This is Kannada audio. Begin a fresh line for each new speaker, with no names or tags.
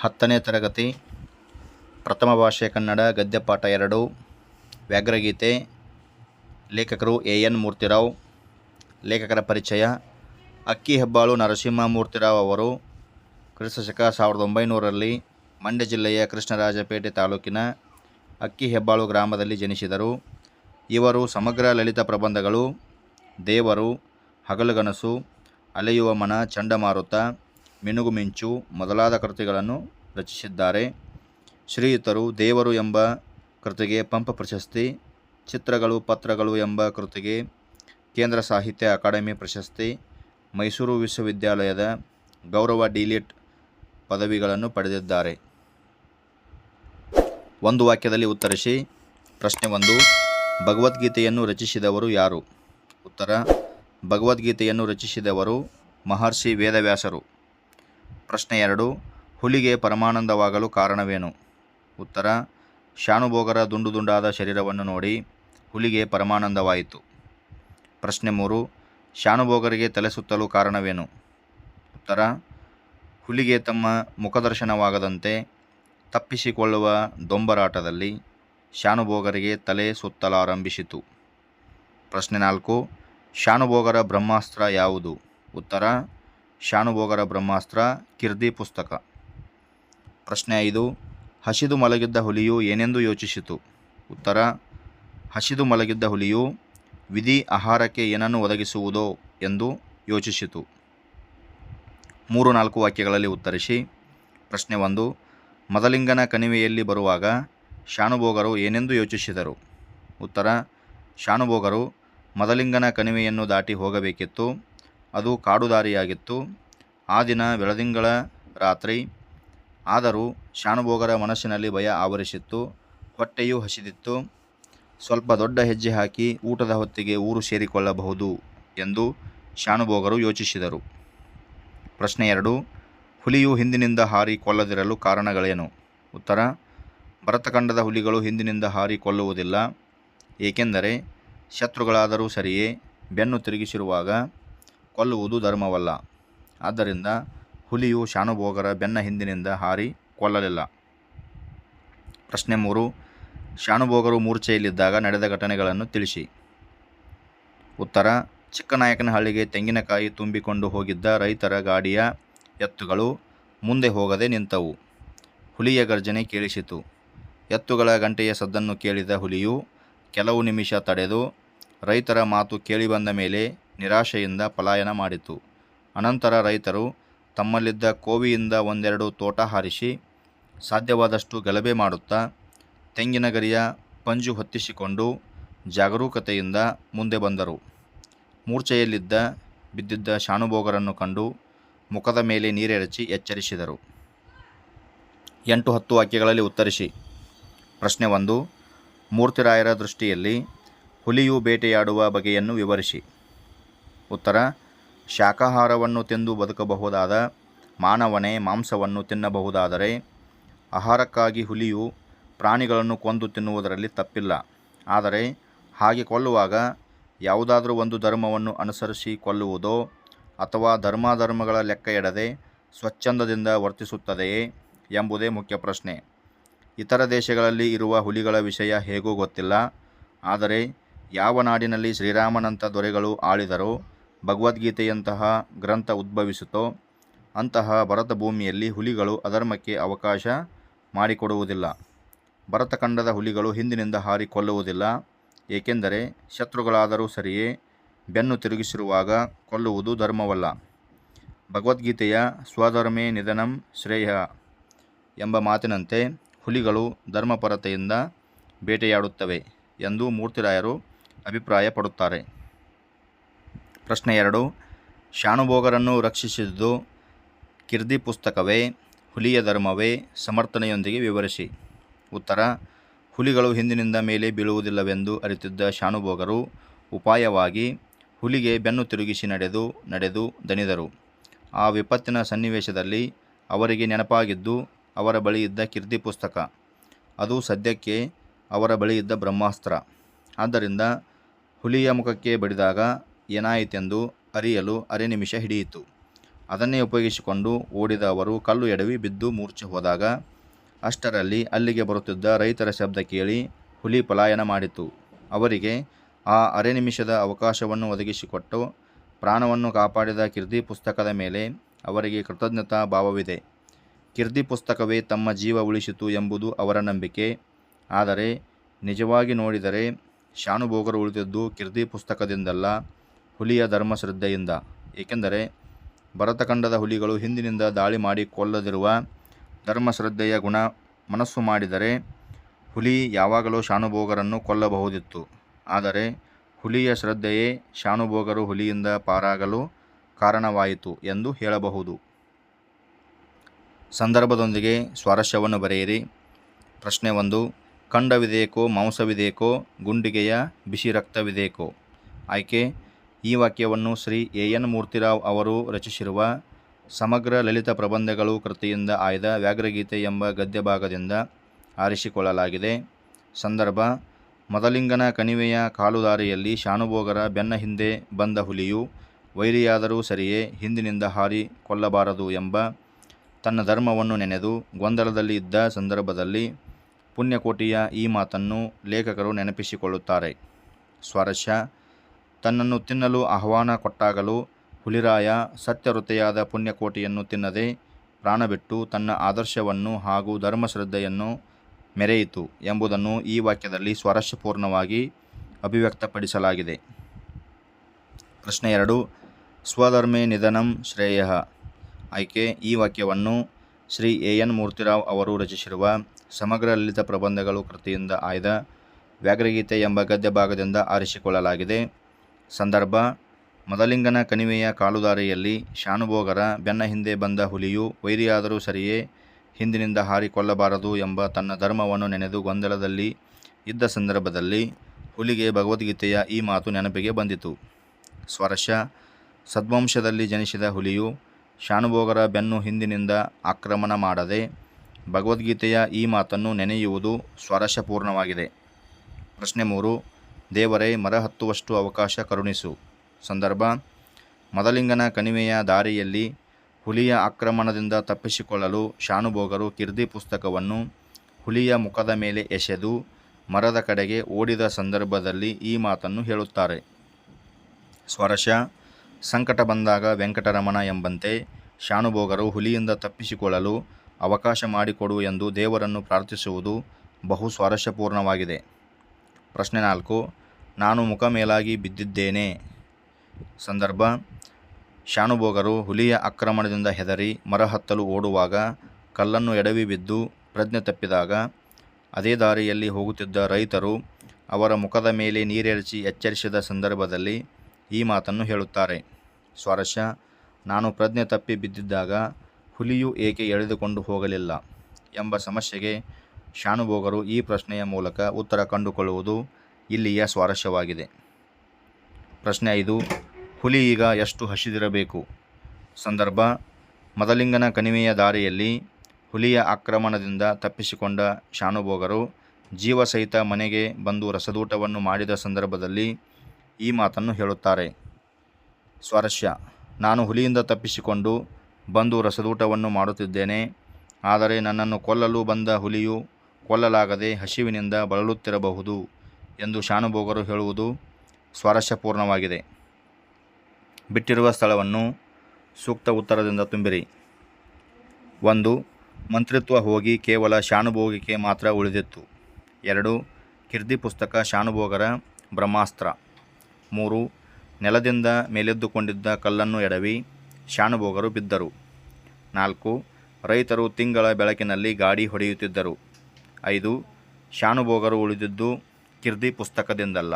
ಹತ್ತನೇ ತರಗತಿ, ಪ್ರಥಮ ಭಾಷೆ ಕನ್ನಡ, ಗದ್ಯಪಾಠ ಎರಡು, ವ್ಯಾಘ್ರಗೀತೆ, ಲೇಖಕರು ಎ ಎನ್ ಮೂರ್ತಿರಾವ್, ಲೇಖಕರ ಪರಿಚಯ ಅಕ್ಕಿ ಹೆಬ್ಬಾಳು ನರಸಿಂಹ ಮೂರ್ತಿರಾವ್ ಅವರು, ಕ್ರಿಸ್ತಶಕ ಸಾವಿರದ ಒಂಬೈನೂರಲ್ಲಿ ಮಂಡ್ಯ ಜಿಲ್ಲೆಯ ಕೃಷ್ಣರಾಜಪೇಟೆ ತಾಲೂಕಿನ ಅಕ್ಕಿ ಹೆಬ್ಬಾಳು ಗ್ರಾಮದಲ್ಲಿ ಜನಿಸಿದರು. ಇವರು ಸಮಗ್ರ ಲಲಿತ ಪ್ರಬಂಧಗಳು, ದೇವರು, ಹಗಲುಗನಸು, ಅಲೆಯುವ ಮನ, ಚಂಡಮಾರುತ ಮಿನುಗು ಮಿಂಚು ಮೊದಲಾದ ಕೃತಿಗಳನ್ನು ರಚಿಸಿದ್ದಾರೆ. ಶ್ರೀಯುತರು ದೇವರು ಎಂಬ ಕೃತಿಗೆ ಪಂಪ ಪ್ರಶಸ್ತಿ, ಚಿತ್ರಗಳು, ಪತ್ರಗಳು ಎಂಬ ಕೃತಿಗೆ ಕೇಂದ್ರ ಸಾಹಿತ್ಯ ಅಕಾಡೆಮಿ ಪ್ರಶಸ್ತಿ, ಮೈಸೂರು ವಿಶ್ವವಿದ್ಯಾಲಯದ ಗೌರವ ಡಿಲಿಟ್ ಪದವಿಗಳನ್ನು ಪಡೆದಿದ್ದಾರೆ. ಒಂದು ವಾಕ್ಯದಲ್ಲಿ ಉತ್ತರಿಸಿ, ಪ್ರಶ್ನೆ ಒಂದು, ಭಗವದ್ಗೀತೆಯನ್ನು ರಚಿಸಿದವರು ಯಾರು? ಉತ್ತರ, ಭಗವದ್ಗೀತೆಯನ್ನು ರಚಿಸಿದವರು ಮಹರ್ಷಿ ವೇದವ್ಯಾಸರು. ಪ್ರಶ್ನೆ ಎರಡು, ಹುಲಿಗೆ ಪರಮಾನಂದವಾಗಲು ಕಾರಣವೇನು? ಉತ್ತರ ಶಾನುಭೋಗರ ದುಂಡು ದುಂಡಾದ ಶರೀರವನ್ನು ನೋಡಿ, ಹುಲಿಗೆ ಪರಮಾನಂದವಾಯಿತು. ಪ್ರಶ್ನೆ ಮೂರು ಶಾನುಭೋಗರಿಗೆ ತಲೆ ಸುತ್ತಲು ಕಾರಣವೇನು? ಉತ್ತರ, ಹುಲಿಗೆ ತಮ್ಮ ಮುಖದರ್ಶನವಾಗದಂತೆ ತಪ್ಪಿಸಿಕೊಳ್ಳುವ ದೊಂಬರಾಟದಲ್ಲಿ ಶಾನುಭೋಗರಿಗೆ ತಲೆ ಸುತ್ತಲಾರಂಭಿಸಿತು. ಪ್ರಶ್ನೆ ನಾಲ್ಕು ಶಾನುಭೋಗರ ಬ್ರಹ್ಮಾಸ್ತ್ರ ಯಾವುದು? ಉತ್ತರ ಶಾನುಭೋಗರ ಬ್ರಹ್ಮಾಸ್ತ್ರ ಕಿರ್ದಿ ಪುಸ್ತಕ. ಪ್ರಶ್ನೆ ಐದು, ಹಸಿದು ಮಲಗಿದ್ದ ಹುಲಿಯು ಏನೆಂದು ಯೋಚಿಸಿತು? ಉತ್ತರ, ಹಸಿದು ಮಲಗಿದ್ದ ಹುಲಿಯು ವಿಧಿ ಆಹಾರಕ್ಕೆ ಏನನ್ನು ಒದಗಿಸುವುದೋ ಎಂದು ಯೋಚಿಸಿತು. ಮೂರು ನಾಲ್ಕು ವಾಕ್ಯಗಳಲ್ಲಿ ಉತ್ತರಿಸಿ, ಪ್ರಶ್ನೆ ಒಂದು, ಮದಲಿಂಗನ ಕಣಿವೆಯಲ್ಲಿ ಬರುವಾಗ ಶಾನುಭೋಗರು ಏನೆಂದು ಯೋಚಿಸಿದರು? ಉತ್ತರ ಶಾನುಭೋಗರು ಮದಲಿಂಗನ ಕಣಿವೆಯನ್ನು ದಾಟಿ ಹೋಗಬೇಕಿತ್ತು ಅದು ಕಾಡು ದಾರಿಯಾಗಿತ್ತು ಆ ದಿನ ಬೆಳದಿಂಗಳ ರಾತ್ರಿ ಆದರೂ ಶಾನುಭೋಗರ ಮನಸ್ಸಿನಲ್ಲಿ ಭಯ ಆವರಿಸಿತ್ತು. ಹೊಟ್ಟೆಯೂ ಹಸಿದಿತ್ತು. ಸ್ವಲ್ಪ ದೊಡ್ಡ ಹೆಜ್ಜೆ ಹಾಕಿ ಊಟದ ಹೊತ್ತಿಗೆ ಊರು ಸೇರಿಕೊಳ್ಳಬಹುದು ಎಂದು ಶಾನುಭೋಗರು ಯೋಚಿಸಿದರು. ಪ್ರಶ್ನೆ ಎರಡು, ಹುಲಿಯು ಹಿಂದಿನಿಂದ ಹಾರಿ ಕೊಲ್ಲದಿರಲು ಕಾರಣಗಳೇನು? ಉತ್ತರ, ಭರತಖಂಡದ ಹುಲಿಗಳು ಹಿಂದಿನಿಂದ ಹಾರಿ ಕೊಲ್ಲುವುದಿಲ್ಲ. ಏಕೆಂದರೆ ಶತ್ರುಗಳಾದರೂ ಸರಿಯೇ, ಬೆನ್ನು ತಿರುಗಿಸಿರುವಾಗ ಕೊಲ್ಲುವುದು ಧರ್ಮವಲ್ಲ. ಆದ್ದರಿಂದ ಹುಲಿಯು ಶಾನುಭೋಗರ ಬೆನ್ನ ಹಿಂದಿನಿಂದ ಹಾರಿ ಕೊಲ್ಲಲಿಲ್ಲ. ಪ್ರಶ್ನೆ ಮೂರು. ಶಾನುಭೋಗರು ಮೂರ್ಛೆಯಲ್ಲಿದ್ದಾಗ ನಡೆದ ಘಟನೆಗಳನ್ನು ತಿಳಿಸಿ. ಉತ್ತರ. ಚಿಕ್ಕನಾಯಕನಹಳ್ಳಿಗೆ ತೆಂಗಿನಕಾಯಿ ತುಂಬಿಕೊಂಡು ಹೋಗಿದ್ದ ರೈತರ ಗಾಡಿಯ ಎತ್ತುಗಳು ಮುಂದೆ ಹೋಗದೆ ನಿಂತವು. ಹುಲಿಯ ಗರ್ಜನೆ ಕೇಳಿಸಿತು. ಎತ್ತುಗಳ ಗಂಟೆಯ ಸದ್ದನ್ನು ಕೇಳಿದ ಹುಲಿಯು ಕೆಲವು ನಿಮಿಷ ತಡೆದು ರೈತರ ಮಾತು ಕೇಳಿಬಂದ ಮೇಲೆ ನಿರಾಶೆಯಿಂದ ಪಲಾಯನ ಮಾಡಿತು. ಅನಂತರ ರೈತರು ತಮ್ಮಲ್ಲಿದ್ದ ಕೋವಿಯಿಂದ ಒಂದೆರಡು ತೋಟ ಹಾರಿಸಿ ಸಾಧ್ಯವಾದಷ್ಟು ಗಲಭೆ ಮಾಡುತ್ತಾ ತೆಂಗಿನ ಗರಿಯ ಪಂಜು ಹೊತ್ತಿಸಿಕೊಂಡು ಜಾಗರೂಕತೆಯಿಂದ ಮುಂದೆ ಬಂದರು. ಮೂರ್ಛೆಯಲ್ಲಿದ್ದ ಬಿದ್ದಿದ್ದ ಶಾನುಭೋಗರನ್ನು ಕಂಡು ಮುಖದ ಮೇಲೆ ನೀರೆರಚಿ ಎಚ್ಚರಿಸಿದರು. ಎಂಟು ಹತ್ತು ವಾಕ್ಯಗಳಲ್ಲಿ ಉತ್ತರಿಸಿ. ಪ್ರಶ್ನೆ ಒಂದು, ಮೂರ್ತಿರಾಯರ ದೃಷ್ಟಿಯಲ್ಲಿ ಹುಲಿಯು ಬೇಟೆಯಾಡುವ ಬಗೆಯನ್ನು ವಿವರಿಸಿ. ಉತ್ತರ ಶಾಖಾಹಾರವನ್ನು ತಿಂದು ಬದುಕಬಹುದಾದ ಮಾನವನೇ ಮಾಂಸವನ್ನು ತಿನ್ನಬಹುದಾದರೆ ಆಹಾರಕ್ಕಾಗಿ ಹುಲಿಯು ಪ್ರಾಣಿಗಳನ್ನು ಕೊಂದು ತಿನ್ನುವುದರಲ್ಲಿ ತಪ್ಪಿಲ್ಲ. ಆದರೆ ಹಾಗೆ ಕೊಲ್ಲುವಾಗ ಯಾವುದಾದರೂ ಒಂದು ಧರ್ಮವನ್ನು ಅನುಸರಿಸಿ ಕೊಲ್ಲುವುದೋ ಅಥವಾ ಧರ್ಮಾಧರ್ಮಗಳ ಲೆಕ್ಕ ಎಡದೆ ಸ್ವಚ್ಛಂದದಿಂದ ವರ್ತಿಸುತ್ತದೆಯೇ ಎಂಬುದೇ ಮುಖ್ಯ ಪ್ರಶ್ನೆ. ಇತರ ದೇಶಗಳಲ್ಲಿ ಇರುವ ಹುಲಿಗಳ ವಿಷಯ ಹೇಗೂ ಗೊತ್ತಿಲ್ಲ. ಆದರೆ ಯಾವ ನಾಡಿನಲ್ಲಿ ಶ್ರೀರಾಮನಂಥ ದೊರೆಗಳು ಆಳಿದರೋ ಭಗವದ್ಗೀತೆಯಂತಹ ಗ್ರಂಥ ಉದ್ಭವಿಸಿತೋ ಅಂತಹ ಭರತ ಭೂಮಿಯಲ್ಲಿ ಹುಲಿಗಳು ಅಧರ್ಮಕ್ಕೆ ಅವಕಾಶ ಮಾಡಿಕೊಡುವುದಿಲ್ಲ. ಭರತಖಂಡದ ಹುಲಿಗಳು ಹಿಂದಿನಿಂದ ಹಾರಿ ಕೊಲ್ಲುವುದಿಲ್ಲ. ಏಕೆಂದರೆ ಶತ್ರುಗಳಾದರೂ ಸರಿಯೇ ಬೆನ್ನು ತಿರುಗಿಸಿರುವಾಗ ಕೊಲ್ಲುವುದು ಧರ್ಮವಲ್ಲ. ಭಗವದ್ಗೀತೆಯ ಸ್ವಧರ್ಮೇ ನಿಧನಂ ಶ್ರೇಯ ಎಂಬ ಮಾತಿನಂತೆ ಹುಲಿಗಳು ಧರ್ಮಪರತೆಯಿಂದ ಬೇಟೆಯಾಡುತ್ತವೆ ಎಂದು ಮೂರ್ತಿರಾಯರು ಅಭಿಪ್ರಾಯಪಡುತ್ತಾರೆ. ಪ್ರಶ್ನೆ ಎರಡು. ಶಾನುಭೋಗರನ್ನು ರಕ್ಷಿಸಿದ್ದು ಕಿರ್ದಿ ಪುಸ್ತಕವೇ, ಹುಲಿಯ ಧರ್ಮವೇ, ಸಮರ್ಥನೆಯೊಂದಿಗೆ ವಿವರಿಸಿ. ಉತ್ತರ, ಹುಲಿಗಳು ಹಿಂದಿನಿಂದ ಮೇಲೆ ಬೀಳುವುದಿಲ್ಲವೆಂದು ಅರಿತಿದ್ದ ಶಾನುಭೋಗರು ಉಪಾಯವಾಗಿ ಹುಲಿಗೆ ಬೆನ್ನು ತಿರುಗಿಸಿ ನಡೆದು ನಡೆದು ದಣಿದರು. ಆ ವಿಪತ್ತಿನ ಸನ್ನಿವೇಶದಲ್ಲಿ ಅವರಿಗೆ ನೆನಪಾಗಿದ್ದು ಅವರ ಬಳಿ ಇದ್ದ ಕಿರ್ದಿ ಪುಸ್ತಕ. ಅದು ಸದ್ಯಕ್ಕೆ ಅವರ ಬಳಿ ಇದ್ದ ಬ್ರಹ್ಮಾಸ್ತ್ರ. ಆದ್ದರಿಂದ ಹುಲಿಯ ಮುಖಕ್ಕೆ ಬಡಿದಾಗ ಏನಾಯಿತೆಂದು ಅರಿಯಲು ಅರೆ ನಿಮಿಷ ಹಿಡಿಯಿತು. ಅದನ್ನೇ ಉಪಯೋಗಿಸಿಕೊಂಡು ಓಡಿದ ಅವರು ಕಲ್ಲು ಎಡವಿ ಬಿದ್ದು ಮೂರ್ಛೆ ಹೋದಾಗ ಅಷ್ಟರಲ್ಲಿ ಅಲ್ಲಿಗೆ ಬರುತ್ತಿದ್ದ ರೈತರ ಶಬ್ದ ಕೇಳಿ ಹುಲಿ ಪಲಾಯನ ಮಾಡಿತು. ಅವರಿಗೆ ಆ ಅರೆ ನಿಮಿಷದ ಅವಕಾಶವನ್ನು ಒದಗಿಸಿಕೊಟ್ಟು ಪ್ರಾಣವನ್ನು ಕಾಪಾಡಿದ ಕಿರ್ದಿ ಪುಸ್ತಕದ ಮೇಲೆ ಅವರಿಗೆ ಕೃತಜ್ಞತಾ ಭಾವವಿದೆ. ಕಿರ್ದಿ ಪುಸ್ತಕವೇ ತಮ್ಮ ಜೀವ ಉಳಿಸಿತು ಎಂಬುದು ಅವರ ನಂಬಿಕೆ. ಆದರೆ ನಿಜವಾಗಿ ನೋಡಿದರೆ ಶಾನುಭೋಗರು ಉಳಿದಿದ್ದು ಕಿರ್ದಿ ಪುಸ್ತಕದಿಂದಲ್ಲ. ಹುಲಿಯ ಧರ್ಮಶ್ರದ್ಧೆಯಿಂದ. ಏಕೆಂದರೆ ಭರತಖಂಡದ ಹುಲಿಗಳು ಹಿಂದಿನಿಂದ ದಾಳಿ ಮಾಡಿ ಕೊಲ್ಲದಿರುವ ಧರ್ಮಶ್ರದ್ಧೆಯ ಗುಣ ಮನಸ್ಸು ಮಾಡಿದರೆ ಹುಲಿ ಯಾವಾಗಲೂ ಶಾನುಭೋಗರನ್ನು ಕೊಲ್ಲಬಹುದಿತ್ತು. ಆದರೆ ಹುಲಿಯ ಶ್ರದ್ಧೆಯೇ ಶಾನುಭೋಗರು ಹುಲಿಯಿಂದ ಪಾರಾಗಲು ಕಾರಣವಾಯಿತು ಎಂದು ಹೇಳಬಹುದು. ಸಂದರ್ಭದೊಂದಿಗೆ ಸ್ವಾರಸ್ಯವನ್ನು ಬರೆಯಿರಿ. ಪ್ರಶ್ನೆ ಒಂದು, ಖಂಡವಿದೇಕೋ, ಮಾಂಸವಿದೇಕೋ, ಗುಂಡಿಗೆಯ ಬಿಸಿ ರಕ್ತವಿದೇಕೋ ಆಯ್ಕೆ ಈ ವಾಕ್ಯವನ್ನು ಶ್ರೀ ಎ ಎನ್ ಮೂರ್ತಿರಾವ್ ಅವರು ರಚಿಸಿರುವ ಸಮಗ್ರ ಲಲಿತ ಪ್ರಬಂಧಗಳು ಕೃತಿಯಿಂದ ಆಯ್ದ ವ್ಯಾಘ್ರಗೀತೆ ಎಂಬ ಗದ್ಯ ಭಾಗದಿಂದ ಆರಿಸಿಕೊಳ್ಳಲಾಗಿದೆ. ಸಂದರ್ಭ, ಮದಲಿಂಗನ ಕಣಿವೆಯ ಕಾಲುದಾರಿಯಲ್ಲಿ ಶಾನುಭೋಗರ ಬೆನ್ನ ಹಿಂದೆ ಬಂದ ಹುಲಿಯು ವೈರಿಯಾದರೂ ಸರಿಯೇ ಹಿಂದಿನಿಂದ ಹಾರಿ ಕೊಲ್ಲಬಾರದು ಎಂಬ ತನ್ನ ಧರ್ಮವನ್ನು ನೆನೆದು ಗೊಂದಲದಲ್ಲಿ ಇದ್ದ ಸಂದರ್ಭದಲ್ಲಿ ಪುಣ್ಯಕೋಟಿಯ ಈ ಮಾತನ್ನು ಲೇಖಕರು ನೆನಪಿಸಿಕೊಳ್ಳುತ್ತಾರೆ. ಸ್ವಾರಸ್ಯ ತನ್ನನ್ನು ತಿನ್ನಲು ಆಹ್ವಾನ ಕೊಟ್ಟಾಗಲೂ ಹುಲಿರಾಯ ಸತ್ಯವೃತೆಯಾದ ಪುಣ್ಯಕೋಟಿಯನ್ನು ತಿನ್ನದೆ ಪ್ರಾಣಬಿಟ್ಟು ತನ್ನ ಆದರ್ಶವನ್ನು ಹಾಗೂ ಧರ್ಮಶ್ರದ್ಧೆಯನ್ನು ಮೆರೆಯಿತು ಎಂಬುದನ್ನು ಈ ವಾಕ್ಯದಲ್ಲಿ ಸ್ವಾರಸ್ಯಪೂರ್ಣವಾಗಿ ಅಭಿವ್ಯಕ್ತಪಡಿಸಲಾಗಿದೆ. ಪ್ರಶ್ನೆ ಎರಡು, ಸ್ವಧರ್ಮೇ ನಿಧನಂ ಶ್ರೇಯ. ಆಯ್ಕೆ, ಈ ವಾಕ್ಯವನ್ನು ಶ್ರೀ ಎ ಎನ್ ಮೂರ್ತಿರಾವ್ ಅವರು ರಚಿಸಿರುವ ಸಮಗ್ರ ಲಲಿತ ಪ್ರಬಂಧಗಳು ಕೃತಿಯಿಂದ ಆಯ್ದ ವ್ಯಾಘ್ರಗೀತೆ ಎಂಬ ಗದ್ಯ ಭಾಗದಿಂದ ಆರಿಸಿಕೊಳ್ಳಲಾಗಿದೆ. ಸಂದರ್ಭ. ಮದಲಿಂಗನ ಕಣಿವೆಯ ಕಾಲುದಾರಿಯಲ್ಲಿ ಶಾನುಭೋಗರ ಬೆನ್ನ ಹಿಂದೆ ಬಂದ ಹುಲಿಯು ವೈರಿಯಾದರೂ ಸರಿಯೇ ಹಿಂದಿನಿಂದ ಹಾರಿಕೊಳ್ಳಬಾರದು ಎಂಬ ತನ್ನ ಧರ್ಮವನ್ನು ನೆನೆದು ಗೊಂದಲದಲ್ಲಿ ಇದ್ದ ಸಂದರ್ಭದಲ್ಲಿ ಹುಲಿಗೆ ಭಗವದ್ಗೀತೆಯ ಈ ಮಾತು ನೆನಪಿಗೆ ಬಂದಿತು. ಸ್ವರಶ. ಸದ್ವಂಶದಲ್ಲಿ ಜನಿಸಿದ ಹುಲಿಯು ಶಾನುಭೋಗರ ಬೆನ್ನು ಹಿಂದಿನಿಂದ ಆಕ್ರಮಣ ಮಾಡದೆ ಭಗವದ್ಗೀತೆಯ ಈ ಮಾತನ್ನು ನೆನೆಯುವುದು ಸ್ವರಶಪೂರ್ಣವಾಗಿದೆ ಪ್ರಶ್ನೆ ಮೂರು. ದೇವರೇ, ಮರ ಹತ್ತುವಷ್ಟು ಅವಕಾಶ ಕರುಣಿಸು. ಸಂದರ್ಭ, ಮದಲಿಂಗನ ಕಣಿವೆಯ ದಾರಿಯಲ್ಲಿ ಹುಲಿಯ ಆಕ್ರಮಣದಿಂದ ತಪ್ಪಿಸಿಕೊಳ್ಳಲು ಶಾನುಭೋಗರು ಕಿರ್ದಿ ಪುಸ್ತಕವನ್ನು ಹುಲಿಯ ಮುಖದ ಮೇಲೆ ಎಸೆದು ಮರದ ಕಡೆಗೆ ಓಡಿದ ಸಂದರ್ಭದಲ್ಲಿ ಈ ಮಾತನ್ನು ಹೇಳುತ್ತಾರೆ. ಸ್ವರಶ, ಸಂಕಟ ಬಂದಾಗ ವೆಂಕಟರಮಣ ಎಂಬಂತೆ ಶಾನುಭೋಗರು ಹುಲಿಯಿಂದ ತಪ್ಪಿಸಿಕೊಳ್ಳಲು ಅವಕಾಶ ಮಾಡಿಕೊಡು ಎಂದು ದೇವರನ್ನು ಪ್ರಾರ್ಥಿಸುವುದು ಬಹು ಸ್ವಾರಸ್ಯಪೂರ್ಣವಾಗಿದೆ ಪ್ರಶ್ನೆ ನಾಲ್ಕು ನಾನು ಮುಖ ಮೇಲಾಗಿ ಬಿದ್ದಿದ್ದೇನೆ. ಸಂದರ್ಭ. ಶಾನುಭೋಗರು ಹುಲಿಯ ಆಕ್ರಮಣದಿಂದ ಹೆದರಿ ಮರ ಹತ್ತಲು ಓಡುವಾಗ ಕಲ್ಲನ್ನು ಎಡವಿ ಬಿದ್ದು ಪ್ರಜ್ಞೆ ತಪ್ಪಿದಾಗ ಅದೇ ದಾರಿಯಲ್ಲಿ ಹೋಗುತ್ತಿದ್ದ ರೈತರು ಅವರ ಮುಖದ ಮೇಲೆ ನೀರೆರಚಿ ಎಚ್ಚರಿಸಿದ ಸಂದರ್ಭದಲ್ಲಿ ಈ ಮಾತನ್ನು ಹೇಳುತ್ತಾರೆ. ಸ್ವಾರಸ್ಯ. ನಾನು ಪ್ರಜ್ಞೆ ತಪ್ಪಿ ಬಿದ್ದಿದ್ದಾಗ ಹುಲಿಯು ಏಕೆ ಎಳೆದುಕೊಂಡು ಹೋಗಲಿಲ್ಲ? ಎಂಬ ಸಮಸ್ಯೆಗೆ ಶಾನುಭೋಗರು ಈ ಪ್ರಶ್ನೆಯ ಮೂಲಕ ಉತ್ತರ ಕಂಡುಕೊಳ್ಳುವುದು ಇಲ್ಲಿಯ ಸ್ವಾರಸ್ಯವಾಗಿದೆ. ಪ್ರಶ್ನೆ ಐದು, ಹುಲಿ ಈಗ ಎಷ್ಟು ಹಸಿದಿರಬೇಕು? ಸಂದರ್ಭ, ಮದಲಿಂಗನ ಕಣಿವೆಯ ದಾರಿಯಲ್ಲಿ ಹುಲಿಯ ಆಕ್ರಮಣದಿಂದ ತಪ್ಪಿಸಿಕೊಂಡ ಶಾನುಭೋಗರು ಜೀವಸಹಿತ ಮನೆಗೆ ಬಂದು ರಸದೂಟವನ್ನು ಮಾಡಿದ ಸಂದರ್ಭದಲ್ಲಿ ಈ ಮಾತನ್ನು ಹೇಳುತ್ತಾರೆ. ಸ್ವಾರಸ್ಯ, ನಾನು ಹುಲಿಯಿಂದ ತಪ್ಪಿಸಿಕೊಂಡು ಬಂದು ರಸದೂಟವನ್ನು ಮಾಡುತ್ತಿದ್ದೇನೆ, ಆದರೆ ನನ್ನನ್ನು ಕೊಲ್ಲಲು ಬಂದ ಹುಲಿಯು ಕೊಲ್ಲಲಾಗದೆ ಹಸಿವಿನಿಂದ ಬಳಲುತ್ತಿರಬಹುದು. ಎಂದು ಶಾನುಭೋಗರು ಹೇಳುವುದು ಸ್ವಾರಸ್ಯಪೂರ್ಣವಾಗಿದೆ. ಬಿಟ್ಟಿರುವ ಸ್ಥಳವನ್ನು ಸೂಕ್ತ ಉತ್ತರದಿಂದ ತುಂಬಿರಿ. ಒಂದು, ಮಂತ್ರಿತ್ವ ಹೋಗಿ ಕೇವಲ ಶಾನುಭೋಗಿಕೆ ಮಾತ್ರ ಉಳಿದಿತ್ತು. ಎರಡು, ಕಿರ್ದಿ ಪುಸ್ತಕ ಶಾನುಭೋಗರ ಬ್ರಹ್ಮಾಸ್ತ್ರ. ಮೂರು, ನೆಲದಿಂದ ಮೇಲೆದ್ದುಕೊಂಡಿದ್ದ ಕಲ್ಲನ್ನು ಎಡವಿ ಶಾನುಭೋಗರು ಬಿದ್ದರು. ನಾಲ್ಕು, ರೈತರು ತಿಂಗಳ ಬೆಳಕಿನಲ್ಲಿ ಗಾಡಿ ಹೊಡೆಯುತ್ತಿದ್ದರು. ಐದು ಶಾನುಭೋಗರು ಉಳಿದಿದ್ದು ಕಿರ್ದಿ ಪುಸ್ತಕದಿಂದಲ್ಲ.